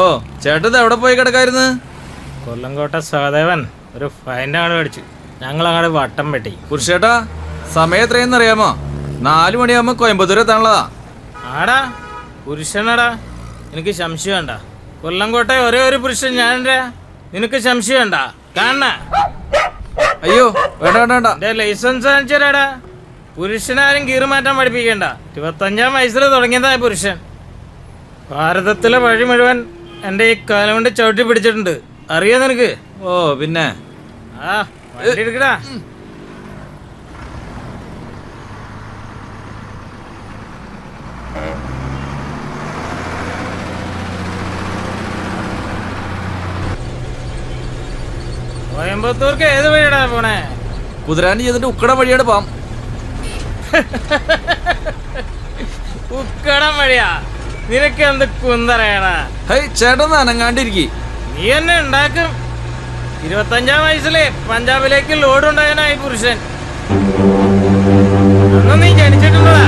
ഓ ചേട്ടൻ എവിടെ പോയി കിടക്കായിരുന്നു? കൊല്ലംകോട്ട സഹദേവൻ ഒരു ഫൈന്റെ അങ്ങോട്ട് മേടിച്ചു. ഞങ്ങൾ അങ്ങോട്ട് വട്ടം വെട്ടി. പുരുഷേട്ടാ സമയം എത്രയെന്ന് അറിയാമോ? നാലു മണിയാകുമ്പോ കോയമ്പത്തൂർ എത്താനുള്ളതാ. ആടാ പുരുഷനാടാ എനിക്ക് സംശയം വേണ്ട. കൊല്ലംകോട്ട ഒരേ ഒരു പുരുഷൻ ഞാനെന്റെ നിനക്ക് സംശയം വേണ്ട. കാണണ? അയ്യോ വേണ്ട വേണ്ട വേണ്ട. എന്റെ ലൈസൻസ് കാണിച്ചാടാ പുരുഷനാരും കീറുമാറ്റം പഠിപ്പിക്കണ്ട. ഇരുപത്തഞ്ചാം വയസ്സിൽ തുടങ്ങിയതായ പുരുഷൻ. ഭാരതത്തിലെ വഴി മുഴുവൻ എന്റെ ഈ കാലം കൊണ്ട് ചവിട്ടി പിടിച്ചിട്ടുണ്ട്. അറിയാ നിനക്ക്? ഓ പിന്നെ? ആ വണ്ടി എടുക്കടാ. കോയമ്പത്തൂർക്ക് ഏത് വഴിയാടാ പോണേ? കുതിരാൻ ചെയ്തിട്ട് ഉക്കട വഴിയാണ് പോവാം ഉക്കടം വഴിയാ? നിനക്ക് എന്ത് കുന്തറയടാ? ഹൈ ചേട്ടൻ അനങ്ങാണ്ടിരിക്കി. നീ എന്നെ ഉണ്ടാക്കും. ഇരുപത്തഞ്ചാം വയസ്സിലെ പഞ്ചാബിലേക്ക് ലോഡ് ഉണ്ടായനായി പുരുഷൻ. അന്ന് നീ ജനിച്ചിട്ടുള്ളതാ.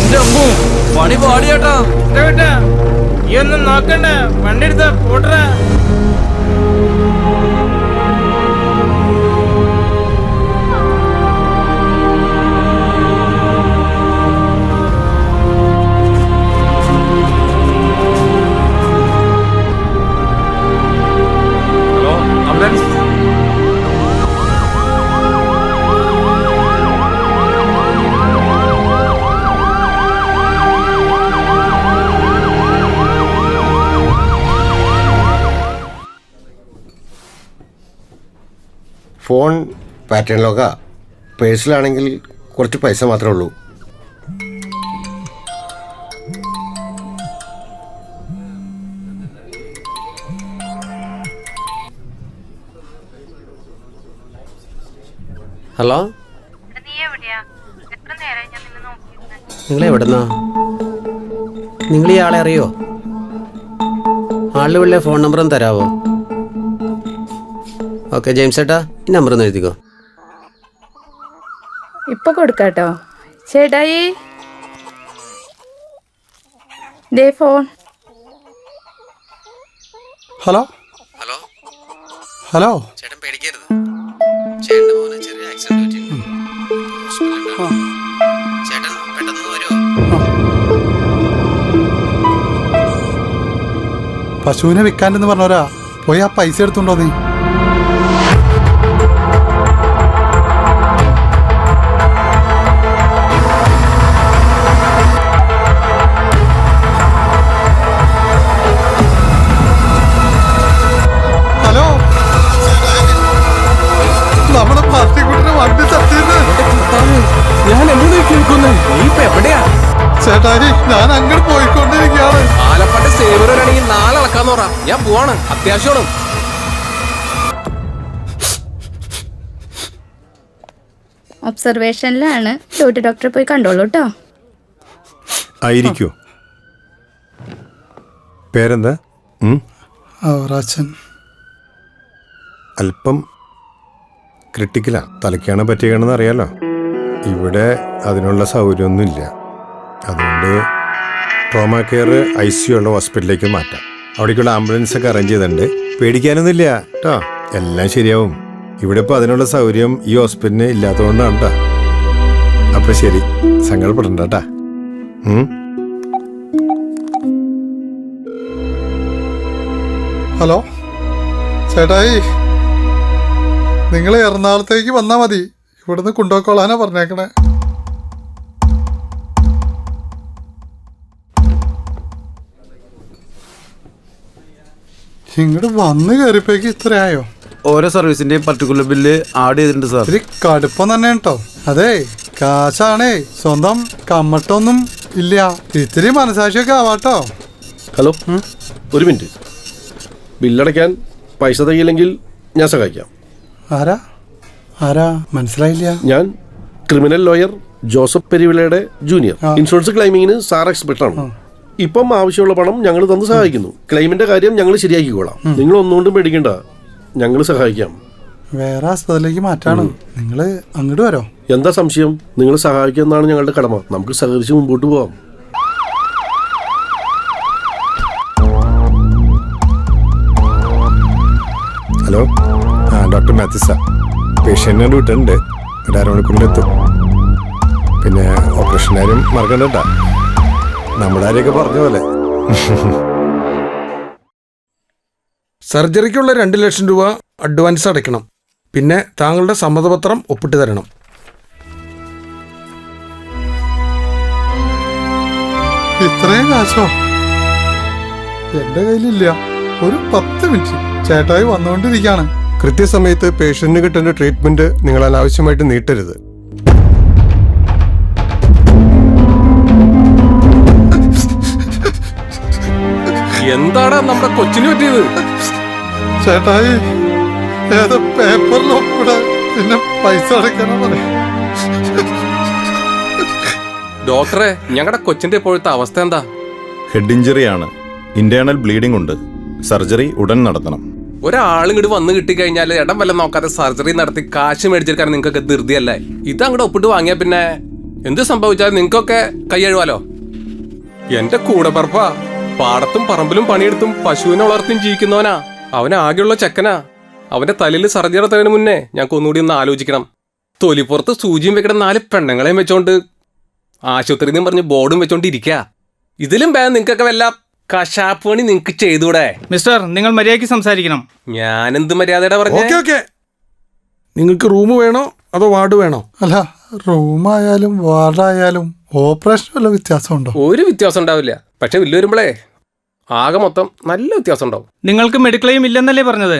എന്റെ അമ്മു പണി പാടിയോട്ടോ. വിട്ടാ വിട്ടാ. ഒന്നും നോക്കണ്ട. വണ്ടി എടുത്ത പോട്ടറാ. ഫോൺ പാറ്റേൺ ലോക്കാ പേഴ്സിലാണെങ്കിൽ കുറച്ച് പൈസ മാത്രമേ ഉള്ളൂ. ഹലോ? നിങ്ങൾ എവിടുന്നാ നിങ്ങൾ ഈ ആളെ അറിയോ? ആളുടെ ഫോൺ നമ്പറും തരാവോ? ഓക്കെ ജെയിംസ് ചേട്ടാ ഈ നമ്പർ ഒന്ന് എഴുതിക്കോ. ഇപ്പൊ കൊടുക്കാട്ടോ. ചേട്ടായി. ദേ ഫോൺ ഹലോ? ഹലോ? ഹലോ? ചേട്ടൻ പേടിക്കരുത്. ചേട്ടന്റെ മോന് ചെറിയ ആക്സിഡന്റ് പറ്റിയിട്ടുണ്ട്. ഹോസ്പിറ്റലിലാണ്. ചേട്ടൻ പെട്ടെന്ന് വരുമോ പശുവിനെ വിൽക്കാനെന്ന് പറഞ്ഞോരാ പോയി ആ പൈസ എടുത്തുണ്ടോ നീ? ചേട്ടായി ഞാൻ അങ്ങോട്ട് പോയിക്കൊണ്ടിരിക്കുകയാണ്. ആലപ്പാട്ട് സേവരാണെങ്കിൽ നാളെ അളക്കാന്ന് പറ. ഞാൻ പോവാണ്. അത്യാവശ്യമാണ്. ഒബ്സർവേഷനിലാണ് ഡ്യൂട്ടി ഡോക്ടറെ പോയി കണ്ടോളൂ കേട്ടോ ആയിരിക്കോ? പേരെന്താ? ഉം? അല്പം ക്രിട്ടിക്കലാ തലയ്ക്കാണ് പറ്റിയെന്ന് അറിയാലോ. ഇവിടെ അതിനുള്ള സൗകര്യമൊന്നുമില്ല. അതുകൊണ്ട് ട്രോമ കെയർ ഐ സി ഉള്ള ഹോസ്പിറ്റലിലേക്ക് മാറ്റാം. അവിടേക്കുള്ള ആംബുലൻസ് ഒക്കെ അറേഞ്ച് ചെയ്തിട്ടുണ്ട്. പേടിക്കാനൊന്നുമില്ല കേട്ടോ എല്ലാം ശരിയാവും. ഇവിടെ ഇപ്പോൾ അതിനുള്ള സൗകര്യം ഈ ഹോസ്പിറ്റലിന് ഇല്ലാത്തതുകൊണ്ടാണ് കേട്ടോ അപ്പം ശരി. സങ്കടപ്പെടണ്ട കേട്ടാ ഹലോ. ചേട്ടായി. നിങ്ങൾ എറണാകുളത്തേക്ക് വന്നാൽ മതി. ഇവിടുന്ന് കൊണ്ടുപോയിക്കോളാനാ പറഞ്ഞേക്കണേ. ഇങ്ങോട്ട് വന്ന് കയറിപ്പോയി ഇത്രയായോ? ഓരോ സർവീസിന്റെയും പർട്ടിക്കുലർ ബില്ല് ആഡ് ചെയ്തിട്ടുണ്ട് സാർ കടുപ്പം തന്നെ കേട്ടോ. അതെ കാശാണേ സ്വന്തം കമ്മട്ടൊന്നും ഇല്ല. ഇത്തിരി മനസാക്ഷിയൊക്കെ ആവാട്ടോ. ഹലോ ഒരു മിനിറ്റ്. ബില്ലടയ്ക്കാൻ പൈസ തികയില്ലെങ്കിൽ ഞാൻ സഹായിക്കാം. ആരാ? ആരാ? മനസ്സിലായില്ല. ഞാൻ ക്രിമിനൽ ലോയർ ജോസഫ് പെരിവിളയുടെ ജൂനിയർ ഇൻഷുറൻസ് ക്ലൈമിങ്ങിന് സാർ എക്സ്പെർട്ടാണ് ആണ്. ഇപ്പം ആവശ്യമുള്ള പണം ഞങ്ങൾ തന്ന് സഹായിക്കുന്നു. ക്ലെയിമിന്റെ കാര്യം ഞങ്ങൾ ശരിയാക്കിക്കോളാം. നിങ്ങൾ ഒന്നുകൊണ്ടും പേടിക്കണ്ട. ഞങ്ങൾ സഹായിക്കാം. വേറെ ആസ്പത്രിയിലേക്ക് മാറ്റാണ്. നിങ്ങൾ അങ്ങോട്ട് വരോ. എന്താ സംശയം? നിങ്ങൾ സഹായിക്കുമെന്നാണ് ഞങ്ങളുടെ കടമ. നമുക്ക് സഹകരിച്ച് മുമ്പോട്ട് പോവാം. ഹലോ? ആ ഡോക്ടർ മാത്യസ പേഷ്യന്റിനോട് വിട്ടിട്ടുണ്ട്. ഒരു അരമണിക്കൂറിലെത്തും പിന്നെ ഓപ്പറേഷൻ കാര്യം മറക്കണ്ട നമ്മുടെ ആരെയൊക്കെ പറഞ്ഞ പോലെ. സർജറിക്കുള്ള രണ്ട് ലക്ഷം രൂപ അഡ്വാൻസ് അടയ്ക്കണം. പിന്നെ താങ്കളുടെ സമ്മതപത്രം ഒപ്പിട്ട് തരണം. ഇത്രയും കാശോ? എന്റെ കയ്യിലില്ല. ഒരു പത്ത് മിനിറ്റ്. ചേട്ടായി വന്നുകൊണ്ടിരിക്കാണ് കൃത്യസമയത്ത് പേഷ്യന്റിന് കിട്ടേണ്ട ട്രീറ്റ്മെന്റ് നിങ്ങൾ അനാവശ്യമായിട്ട് നീട്ടരുത്. എന്താടാ നമ്മുടെ കൊച്ചിന് പറ്റിയത്? ചേട്ടായി ഏതോ പേപ്പറിൽ ഒപ്പിടാൻ പിന്നെ പൈസ അടയ്ക്കണം പറയും ഡോക്ടറെ ഞങ്ങളുടെ കൊച്ചിന്റെ ഇപ്പോഴത്തെ അവസ്ഥ എന്താ? ഹെഡ് ഇഞ്ചുറി ആണ്. ഇന്റേണൽ ബ്ലീഡിംഗ് ഉണ്ട്. സർജറി ഉടൻ നടത്തണം. ഒരാളും ഇങ്ങോട്ട് വന്നു കിട്ടിക്കഴിഞ്ഞാൽ ഇടം വല്ല നോക്കാതെ സർജറി നടത്തി കാശ് മേടിച്ചെടുക്കാൻ നിങ്ങൾക്കൊക്കെ ധൃതിയല്ലേ? ഇത് അങ്ങോട്ട് ഒപ്പിട്ട് വാങ്ങിയാ പിന്നെ എന്ത് സംഭവിച്ചാലും നിങ്ങൾക്കൊക്കെ കൈയഴുവാലോ എന്റെ കൂടെ പറപ്പാ പാടത്തും പറമ്പിലും പണിയെടുത്തും പശുവിനെ വളർത്തിയും ജീവിക്കുന്നവനാ. അവന് ആകെയുള്ള ചെക്കനാ. അവന്റെ തലയിൽ സർജറി നടത്തുന്നതിന് മുന്നേ ഞങ്ങൾക്ക് ഒന്നുകൂടി ഒന്ന് ആലോചിക്കണം. തൊലിപ്പുറത്ത് സൂചിയും വെക്കണം നാല് പെണ്ണുങ്ങളെയും വെച്ചോണ്ട് ആശുപത്രിയും നിന്ന് പറഞ്ഞ് ബോർഡും വെച്ചോണ്ട് ഇരിക്കുക ഇതിലും വേണം നിങ്ങൾക്കൊക്കെ വല്ല കശാപ്പ് പണി നിങ്ങൾക്ക് ചെയ്തൂടെ മിസ്റ്റർ നിങ്ങൾ മര്യാദയ്ക്ക് സംസാരിക്കണം. ഞാൻ എന്ത് മര്യാദയുടെ പറഞ്ഞു? Okay okay. നിങ്ങൾക്ക് റൂം വേണോ അതോ വാർഡ് വേണോ? അല്ല റൂമായാലും വാർഡായാലും ഓപ്പറേഷൻ വല്ല വ്യത്യാസമുണ്ടോ? ഒരു വ്യത്യാസം ഉണ്ടാവില്ല. പക്ഷെ ബില്ല് വരുമ്പോഴേ ആകെ മൊത്തം നല്ല വ്യത്യാസം ഉണ്ടാവും. നിങ്ങൾക്ക് മെഡിക്ലെയിം ഇല്ലെന്നല്ലേ പറഞ്ഞത്?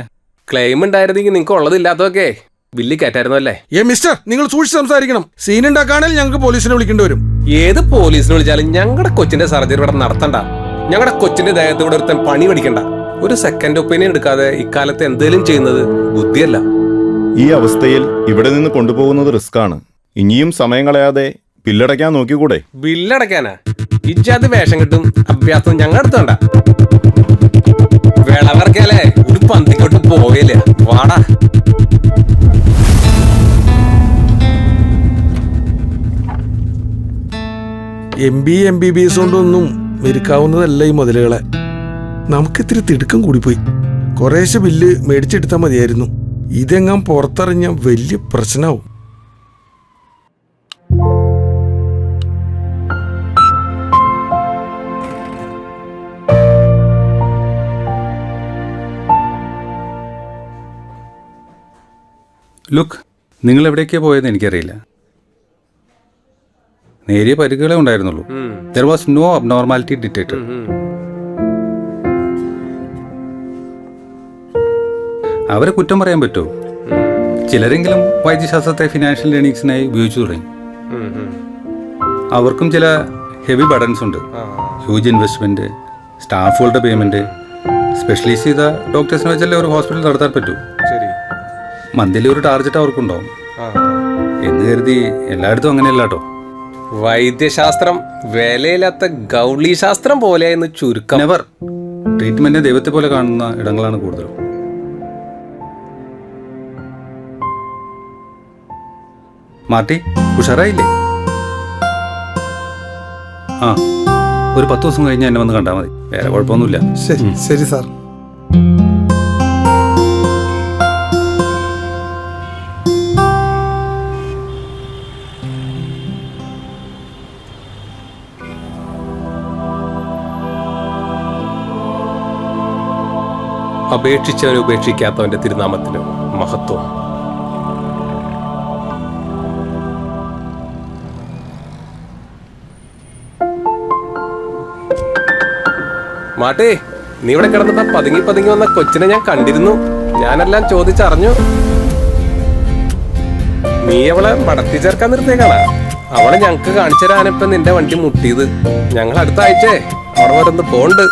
ക്ലെയിം ഉണ്ടായിരുന്നെങ്കിൽ നിങ്ങൾക്ക് ഉള്ളതില്ലാത്തതൊക്കെ ബില്ല് കയറ്റായിരുന്നു അല്ലേ? ഏ മിസ്റ്റർ നിങ്ങൾ സൂക്ഷിച്ച് സംസാരിക്കണം. സീൻ ഉണ്ടാക്കാണെങ്കിൽ ഞങ്ങൾക്ക് പോലീസിനെ വിളിക്കേണ്ടി വരും. ഏത് പോലീസിനെ വിളിച്ചാലും ഞങ്ങളുടെ കൊച്ചിന്റെ സർജറി ഇവിടെ നടത്തണ്ട. ഞങ്ങളുടെ കൊച്ചിന്റെ ദേഹത്ത് ഇവിടെ ഒരുത്തൻ പണി പഠിക്കണ്ട. ഒരു സെക്കൻഡ് ഒപ്പീനിയൻ എടുക്കാതെ ഇക്കാലത്ത് എന്തേലും ചെയ്യുന്നത് ബുദ്ധിയല്ല. ഈ അവസ്ഥയിൽ ഇവിടെ നിന്ന് കൊണ്ടുപോകുന്നത് റിസ്ക് ആണ്. ഇനിയും സമയം കളയാതെ ബില്ലടയ്ക്കാൻ നോക്കിക്കൂടെ? ബില്ലടയ്ക്കാനാ ഇജ്ജാത് വേഷം കിട്ടും അഭ്യാസം ഞങ്ങളുടെ അടുത്ത് വേണ്ട. വിളവർക്കല്ലേ? ഒരു പന്തിക്കോട്ട് പോയല്ലേ വാടാ. M B M B B S കൊണ്ടൊന്നും മെരുക്കാവുന്നതല്ല ഈ മുതലുകളെ. നമുക്ക് ഇത്തിരി തിടുക്കം കൂടിപ്പോയി. കുറേശ്ശെ ബില്ല് മേടിച്ചെടുത്താൽ മതിയായിരുന്നു. ഇതെങ്ങാൻ പുറത്തറിഞ്ഞ വലിയ പ്രശ്നമാവും ലുക്ക് നിങ്ങൾ എവിടേക്കാണ് പോയെന്ന് എനിക്കറിയില്ല. നേരിയ പരിക്കുകളെ ഉണ്ടായിരുന്നുള്ളൂ. There was no abnormality detected അവരെ കുറ്റം പറയാൻ പറ്റുമോ ചിലരെങ്കിലും വൈദ്യശാസ്ത്രത്തെ ഫിനാൻഷ്യൽ ലേണിങ്സിനായി ഉപയോഗിച്ചു തുടങ്ങി. അവർക്കും ചില ഹെവി ബഡൻസ് ഉണ്ട്. ഹ്യൂജ് ഇൻവെസ്റ്റ്മെന്റ് സ്റ്റാഫുകളുടെ പേയ്മെന്റ് സ്പെഷ്യലൈസ് ചെയ്ത ഡോക്ടേഴ്സിനെ വെച്ചല്ലേ ഒരു ഹോസ്പിറ്റൽ നടത്താൻ പറ്റൂ? മന്ത്ലി ഒരു ടാർഗറ്റ് അവർക്കുണ്ടാവും. എന്ന് കരുതി എല്ലായിടത്തും അങ്ങനെയല്ല കേട്ടോ വൈദ്യശാസ്ത്രം വിലയില്ലാത്ത ഗൗളി ശാസ്ത്രം പോലെ എന്ന് ചുരുക്കം. നെവർ ട്രീറ്റ്മെന്റിനെ ദൈവത്തെ പോലെ കാണുന്ന ഇടങ്ങളാണ് കൂടുതലും. മാർട്ടി ഉഷാറായില്ലേ? ആ ഒരു പത്ത് ദിവസം കഴിഞ്ഞ് എന്നെ വന്ന് കണ്ടാൽ മതി. വേറെ കുഴപ്പമൊന്നുമില്ല. ശരി ശരി സാർ. അപേക്ഷിച്ചവനെ ഉപേക്ഷിക്കാത്തവന്റെ തിരുനാമത്തിന് മഹത്വം. മാട്ടേ നീ ഇവിടെ കിടന്നിട്ട് പതുങ്ങി പതുങ്ങി വന്ന കൊച്ചിനെ ഞാൻ കണ്ടിരുന്നു. ഞാനെല്ലാം ചോദിച്ചറിഞ്ഞു. നീ അവളെ മടത്തി ചേർക്കാൻ നിർത്തിയേക്കാണ് അവളെ ഞങ്ങക്ക് കാണിച്ചു തരാനിപ്പം നിന്റെ വണ്ടി മുട്ടിയത്. ഞങ്ങൾ അടുത്ത ആഴ്ചേ അവിടെ വരുന്ന് പോണ്ട്.